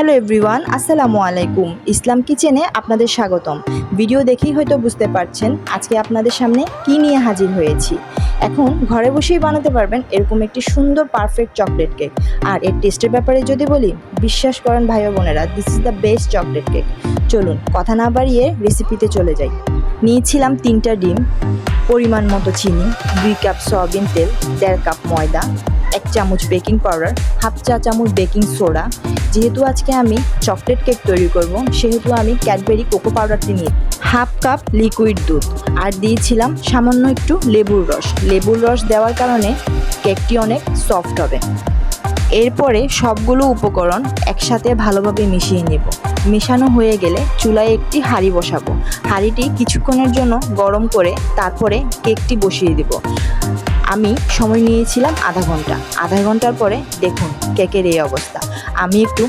Hello everyone, আসসালামু আলাইকুম। ইসলাম কিচেনে আপনাদের স্বাগতম। ভিডিও দেখেই হয়তো বুঝতে পারছেন আজকে আপনাদের সামনে কি নিয়ে হাজির হয়েছি। এখন ঘরে বসেই বানাতে পারবেন এরকম একটি সুন্দর পারফেক্ট চকলেট কেক আর এর টেস্টের ব্যাপারে যদি বলি, বিশ্বাস করেন ভাই বোনেরা this is the best chocolate cake চলুন, কথা না বাড়িয়ে রেসিপিতে চলে যাই। নিয়েছিলাম তিনটা ডিম, পরিমাণ মতো চিনি, দুই কাপ সয়াবিন তেল, দেড় কাপ ময়দা, এক চামচ বেকিং পাউডার হাফ চা চামচ বেকিং সোডা যেহেতু আজকে আমি চকলেট কেক তৈরি করব, সেহেতু আমি ক্যাডবেরি কোকো পাউডারটি নিয়ে হাফ কাপ লিকুইড দুধ আর দিয়েছিলাম সামান্য একটু লেবুর রস। লেবুর রস দেওয়ার কারণে কেকটি অনেক সফট হবে। এরপরে সবগুলো উপকরণ একসাথে ভালোভাবে মিশিয়ে নেব। মেশানো হয়ে গেলে চুলায় একটি হাঁড়ি বসাবো। হাঁড়িটি কিছুক্ষণের জন্য গরম করে তারপরে কেকটি বসিয়ে দেব। আমি সময় নিয়েছিলাম আধা ঘণ্টা। আধা ঘণ্টার পরে দেখুন কেকের এই অবস্থা। আমি একটু